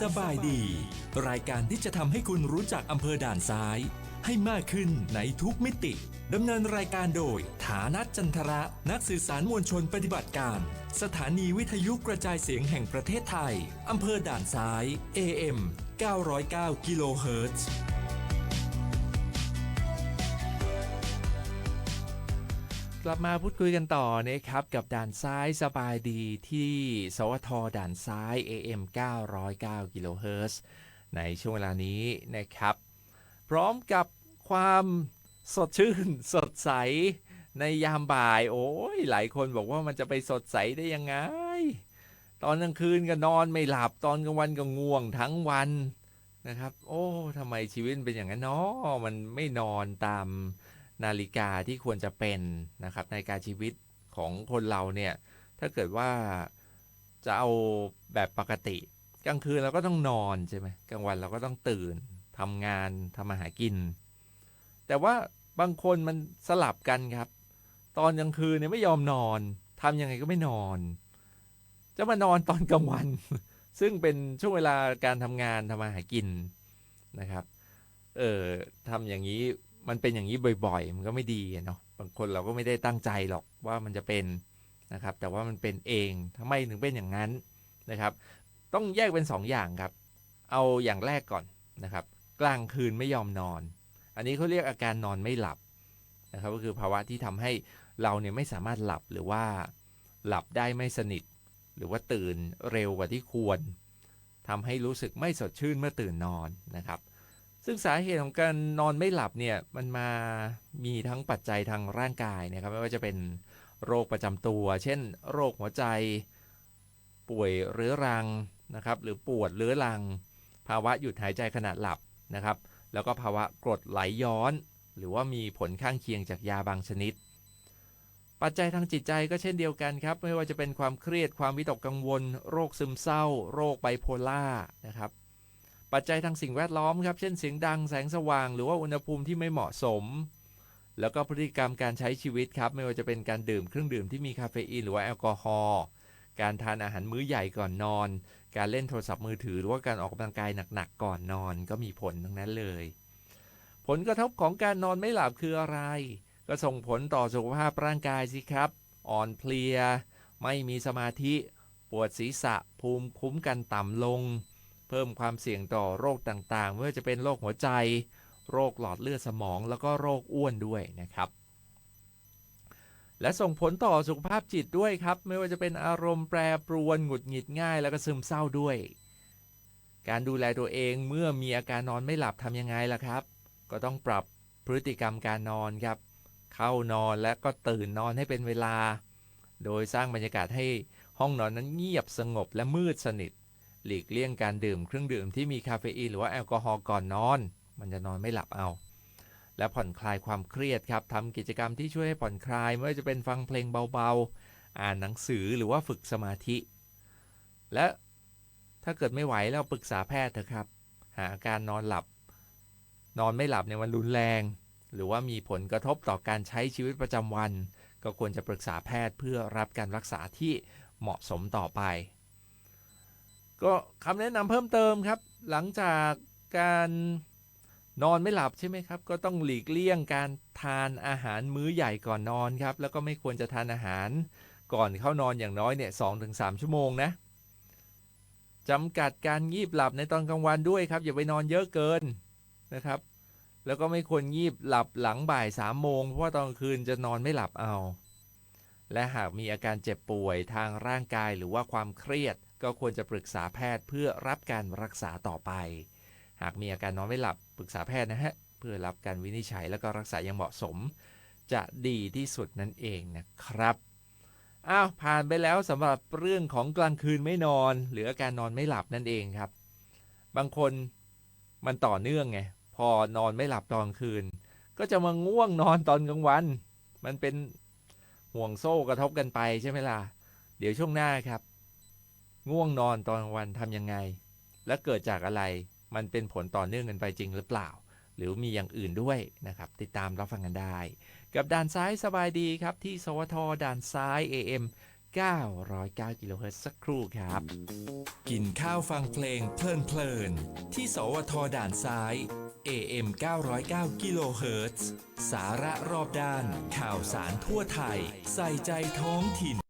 สบายดี รายการที่จะทำให้คุณรู้จักอำเภอด่านซ้าย ให้มากขึ้นในทุกมิติดำเนินรายการโดย ฐานัทจันทระ นักสื่อสารมวลชนปฏิบัติการ สถานีวิทยุกระจายเสียงแห่งประเทศไทยอำเภอด่านซ้าย AM 909กิโลเฮิรตซ์ กลับมาพูดคุยกันต่อนะครับกับด่านซ้ายสบายดีที่สวทด่านซ้าย AM 909กิโลเฮิรตซ์ในช่วงเวลานี้นะครับ พร้อมกับความสดชื่นสดใสในยามบ่าย โอ้ยหลายคนบอกว่ามันจะไปสดใสได้ยังไง ตอนกลางคืนก็นอนไม่หลับตอนกลางวันก็ง่วงทั้งวันนะครับ โอ้ทำไมชีวิตเป็นอย่างนั้นเนาะมันไม่นอนตาม นาฬิกาที่ควรจะเป็นนะครับนาฬิกาชีวิตของคนเราเนี่ยถ้าเกิดว่าจะเอาแบบปกติกลางคืนเราก็ต้องนอนใช่ไหมกลางวันเราก็ต้องตื่นทำงานทำมาหากิน แต่ว่าบางคนมันสลับกันครับ ตอนกลางคืนเนี่ยไม่ยอมนอนทำยังไงก็ไม่นอน จะมานอนตอนกลางวัน ซึ่งเป็นช่วงเวลาการทำงานทำมาหากินนะครับ เออทำอย่างนี้ มันเป็นอย่างนี้บ่อยๆ มันก็ไม่ดีเนาะบางคนเราก็ไม่ได้ตั้งใจหรอกว่ามันจะเป็นนะครับ แต่ว่ามันเป็นเองทำไมถึงเป็นอย่างนั้นนะครับ ต้องแยกเป็น 2ออย่างครับ เอาอย่างแรกก่อนนะครับ กลางคืนไม่ยอมนอน อันนี้เขาเรียกอาการนอนไม่หลับนะครับก็คือภาวะที่ทำให้เราเนี่ยไม่สามารถหลับหรือว่าหลับได้ไม่สนิท หรือว่าตื่นเร็วกว่าที่ควรทำให้รู้สึกไม่สดชื่นเมื่อตื่นนอนนะครับ ซึ่งสาเหตุของการนอนไม่หลับเนี่ยมันมามีทั้งปัจจัยทางร่างกายนะครับไม่ว่าจะเป็นโรคประจำตัว เช่น โรคหัวใจ ป่วยเรื้อรังนะครับ หรือปวดเรื้อรัง ภาวะหยุดหายใจขณะหลับนะครับ แล้วก็ภาวะกรดไหลย้อน หรือว่ามีผลข้างเคียงจากยาบางชนิด ปัจจัยทางจิตใจก็เช่นเดียวกันครับ ไม่ว่าจะเป็นความเครียดความวิตกกังวล โรคซึมเศร้า โรคไบโพล่านะครับ ปัจจัยทางสิ่งแวดล้อมครับ เช่นเสียงดังแสงสว่าง หรือว่าอุณหภูมิที่ไม่เหมาะสม แล้วก็พฤติกรรมการใช้ชีวิตครับ ไม่ว่าจะเป็นการดื่มเครื่องดื่มที่มีคาเฟอีนหรือว่าแอลกอฮอล์ การทานอาหารมื้อใหญ่ก่อนนอน การเล่นโทรศัพท์มือถือ หรือว่าการออกกำลังกายหนักๆก่อนนอนก็มีผลทั้งนั้นเลย ผลกระทบของการนอนไม่หลับคืออะไร ก็ส่งผลต่อสุขภาพร่างกายสิครับ อ่อนเพลีย ไม่มีสมาธิ ปวดศีรษะ ภูมิคุ้มกันต่ำลง เพิ่มความเสี่ยงต่อโรคต่างๆไม่ว่าจะเป็นโรคหัวใจ โรคหลอดเลือดสมอง แล้วก็โรคอ้วนด้วยนะครับ และส่งผลต่อสุขภาพจิตด้วยครับ ไม่ว่าจะเป็นอารมณ์แปรปรวนหงุดหงิดง่าย แล้วก็ซึมเศร้าด้วย การดูแลตัวเองเมื่อมีอาการนอนไม่หลับทำยังไงล่ะครับ ก็ต้องปรับพฤติกรรมการนอนครับ เข้านอนและก็ตื่นนอนให้เป็นเวลา โดยสร้างบรรยากาศให้ห้องนอนนั้นเงียบสงบและมืดสนิท หลีกเลี่ยงการดื่มเครื่องดื่มที่มีคาเฟอีนหรือว่าแอลกอฮอล์ก่อนนอน มันจะนอนไม่หลับเอา และผ่อนคลายความเครียดครับทำกิจกรรมที่ช่วยให้ผ่อนคลายไม่ว่าจะเป็นฟังเพลงเบาๆ อ่านหนังสือหรือว่าฝึกสมาธิ และถ้าเกิดไม่ไหวแล้วปรึกษาแพทย์เถอะครับ หาอาการนอนหลับ นอนไม่หลับในวันรุนแรง หรือว่ามีผลกระทบต่อการใช้ชีวิตประจำวัน ก็ควรจะปรึกษาแพทย์เพื่อรับการรักษาที่เหมาะสมต่อไป ก็คำแนะนำเพิ่มเติมครับ หลังจากการนอนไม่หลับใช่ไหมครับ ก็ต้องหลีกเลี่ยงการทานอาหารมื้อใหญ่ก่อนนอนครับ แล้วก็ไม่ควรจะทานอาหารก่อนเข้านอนอย่างน้อยเนี่ยสองถึงสามชั่วโมงนะจำกัดการงีบหลับในตอนกลางวันด้วยครับ อย่าไปนอนเยอะเกินนะครับ แล้วก็ไม่ควรงีบหลับหลังบ่ายสามโมงเพราะว่าตอนคืนจะนอนไม่หลับเอา และหากมีอาการเจ็บป่วยทางร่างกายหรือว่าความเครียด ก็ควรจะปรึกษาแพทย์เพื่อรับการรักษาต่อไป หากมีอาการนอนไม่หลับปรึกษาแพทย์นะฮะ เพื่อรับการวินิจฉัยแล้วก็รักษาอย่างเหมาะสม จะดีที่สุดนั่นเองนะครับ อ้าว ผ่านไปแล้วสำหรับเรื่องของกลางคืนไม่นอน หรืออาการนอนไม่หลับนั่นเองครับ บางคนมันต่อเนื่องไง พอนอนไม่หลับตอนคืน ก็จะมาง่วงนอนตอนกลางวัน มันเป็นห่วงโซ่กระทบกันไปใช่ไหมล่ะ เดี๋ยวช่วงหน้าครับ ง่วงนอนตอนวันทำยังไง และเกิดจากอะไรมันเป็นผลต่อเนื่องกันไปจริงหรือเปล่า หรือมีอย่างอื่นด้วยนะครับ ติดตามรับฟังกันได้ กับด่านซ้ายสบายดีครับ ที่สวทด่านซ้าย AM 909กิโลเฮิรตซ์สักครู่ครับ กินข้าวฟังเพลงเพลินเพลินที่สวทด่านซ้าย AM 909กิโลเฮิรตซ์สาระรอบด้าน ข่าวสารทั่วไทย ใส่ใจท้องถิ่น